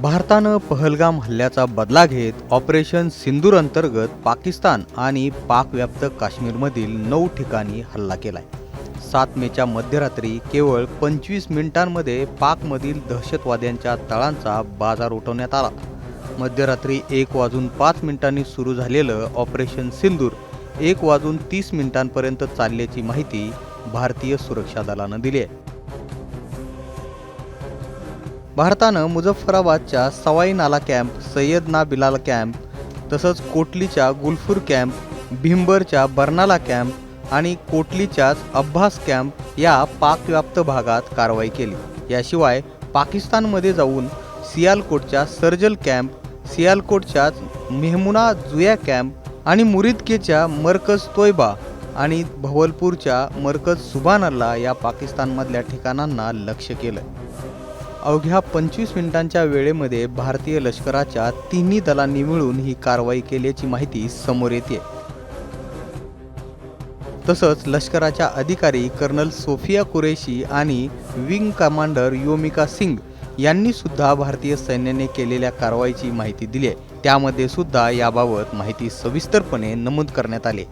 भारतानं पहलगाम हल्ल्याचा बदला घेत ऑपरेशन सिंदूर अंतर्गत पाकिस्तान आणि पाकव्याप्त काश्मीरमधील नऊ ठिकाणी हल्ला केलाय. सात मेच्या मध्यरात्री केवळ पंचवीस मिनिटांमध्ये पाकमधील दहशतवाद्यांच्या तळांचा बाजार उठवण्यात आला. मध्यरात्री एक वाजून पाच मिनिटांनी सुरू झालेलं ऑपरेशन सिंदूर एक वाजून तीस मिनिटांपर्यंत चालल्याची माहिती भारतीय सुरक्षा दलानं दिली आहे. भारतानं मुझफ्फराबादच्या सवाई नाला कॅम्प सय्यदना बिलाल कॅम्प तसंच कोटलीच्या गुलफूर कॅम्प भिंबरच्या बर्नाला कॅम्प आणि कोटलीच्याच अब्बास कॅम्प या पाकव्याप्त भागात कारवाई केली. याशिवाय पाकिस्तानमध्ये जाऊन सियालकोटच्या सर्जल कॅम्प सियालकोटच्याच मेहमुना जुया कॅम्प आणि मुरिदकेच्या मरकज तोयबा आणि भवलपूरच्या मरकज सुबानल्ला या पाकिस्तानमधल्या ठिकाणांना लक्ष्य केलं. अवघ्या पंचवीस मिनिटांच्या वेळेमध्ये भारतीय लष्कराच्या तिन्ही दलांनी मिळून ही कारवाई केल्याची माहिती समोर येते तसंच लष्कराच्या अधिकारी कर्नल सोफिया कुरेशी आणि विंग कमांडर योमिका सिंग यांनी सुद्धा भारतीय सैन्याने केलेल्या कारवाईची माहिती दिली आहे त्यामध्ये सुद्धा याबाबत माहिती सविस्तरपणे नमूद करण्यात आली.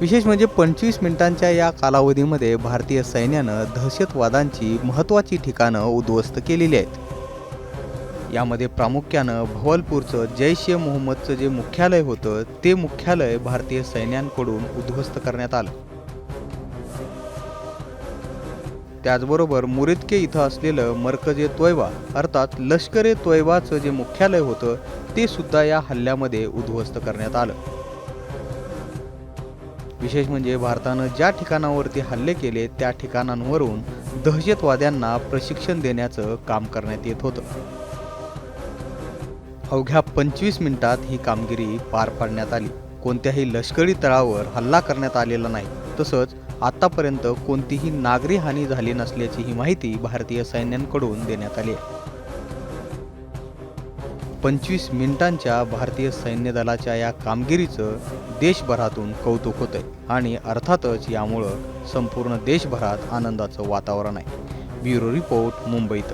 विशेष म्हणजे पंचवीस मिनिटांच्या या कालावधीमध्ये भारतीय सैन्यानं दहशतवादांची महत्त्वाची ठिकाणं उद्ध्वस्त केलेली आहेत. यामध्ये प्रामुख्यानं भवलपूरचं जैश ए मोहम्मदचं जे मुख्यालय होतं ते मुख्यालय भारतीय सैन्यांकडून उद्ध्वस्त करण्यात आलं. त्याचबरोबर मुरिदके इथं असलेलं मरकज ए तोयबा अर्थात लष्कर ए तोयबाचं जे मुख्यालय होतं ते सुद्धा या हल्ल्यामध्ये उद्ध्वस्त करण्यात आलं. विशेष म्हणजे भारतानं ज्या ठिकाणावरती हल्ले केले त्या ठिकाणांवरून दहशतवाद्यांना प्रशिक्षण देण्याचं काम करण्यात येत होतं. अवघ्या पंचवीस मिनिटात ही कामगिरी पार पाडण्यात आली. कोणत्याही लष्करी तळावर हल्ला करण्यात आलेला नाही. तसंच आतापर्यंत कोणतीही नागरी हानी झाली नसल्याची ही माहिती भारतीय सैन्यांकडून देण्यात आली आहे. पंचवीस मिनिटांच्या भारतीय सैन्य दलाच्या या कामगिरीचं देशभरातून कौतुक होतंय. आणि अर्थातच यामुळं संपूर्ण देशभरात आनंदाचं वातावरण आहे. ब्युरो रिपोर्ट मुंबईत